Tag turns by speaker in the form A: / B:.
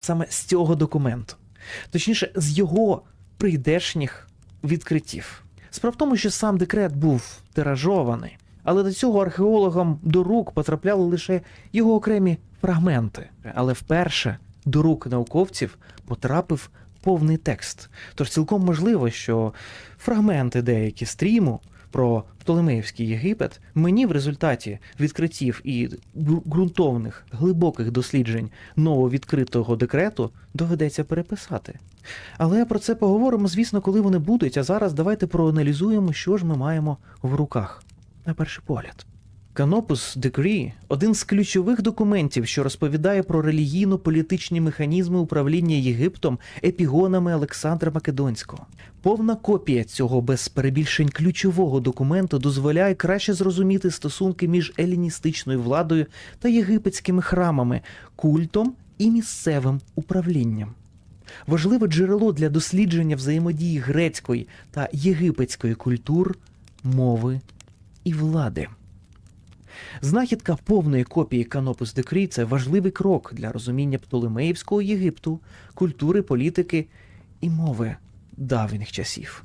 A: саме з цього документу, точніше, з його прийдешніх відкриттів. Справа в тому, що сам декрет був тиражований, але до цього археологам до рук потрапляли лише його окремі фрагменти. Але вперше до рук науковців потрапив повний текст. Тож цілком можливо, що фрагменти деякі стріму про Птолемеївський Єгипет мені в результаті відкриттів і ґрунтовних глибоких досліджень нововідкритого декрету доведеться переписати. Але про це поговоримо, звісно, коли вони будуть. А зараз давайте проаналізуємо, що ж ми маємо в руках на перший погляд. Canopus Decree – один з ключових документів, що розповідає про релігійно-політичні механізми управління Єгиптом епігонами Олександра Македонського. Повна копія цього без перебільшень ключового документу дозволяє краще зрозуміти стосунки між еліністичною владою та єгипетськими храмами, культом і місцевим управлінням. Важливе джерело для дослідження взаємодії грецької та єгипетської культур, мови і влади. Знахідка повної копії Канопус Декрі – це важливий крок для розуміння Птолемеївського Єгипту, культури, політики і мови давніх часів.